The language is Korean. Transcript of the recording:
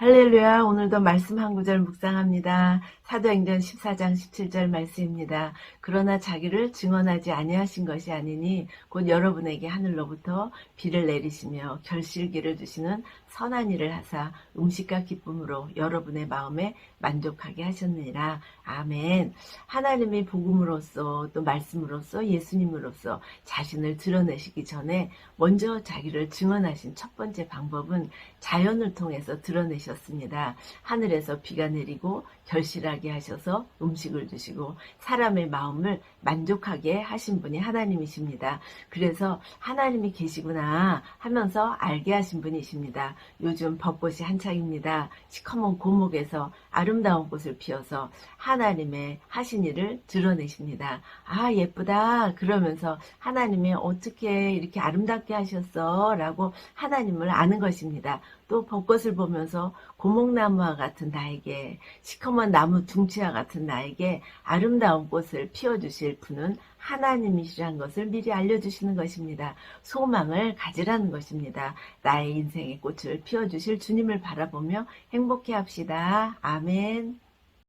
할렐루야. 오늘도 말씀 한 구절 묵상합니다. 사도행전 14장 17절 말씀입니다. 그러나 자기를 증언하지 아니하신 것이 아니니 곧 여러분에게 하늘로부터 비를 내리시며 결실기를 주시는 선한 일을 하사 음식과 기쁨으로 여러분의 마음에 만족하게 하셨느니라. 아멘. 하나님이 복음으로써 또 말씀으로써 예수님으로써 자신을 드러내시기 전에 먼저 자기를 증언하신 첫 번째 방법은 자연을 통해서 드러내 셨습니다. 하늘에서 비가 내리고 결실하게 하셔서 음식을 주시고 사람의 마음을 만족하게 하신 분이 하나님이십니다. 그래서 하나님이 계시구나 하면서 알게 하신 분이십니다. 요즘 벚꽃이 한창입니다. 시커먼 고목에서 아름다운 꽃을 피워서 하나님의 하신 일을 드러내십니다. 아, 예쁘다. 그러면서 하나님이 어떻게 이렇게 아름답게 하셨어? 라고 하나님을 아는 것입니다. 또 벚꽃을 보면서 고목나무와 같은 나에게 시커먼 나무 둥치와 같은 나에게 아름다운 꽃을 피워주실 분은 하나님이시란 것을 미리 알려주시는 것입니다. 소망을 가지라는 것입니다. 나의 인생의 꽃을 피워주실 주님을 바라보며 행복해 합시다. 아멘.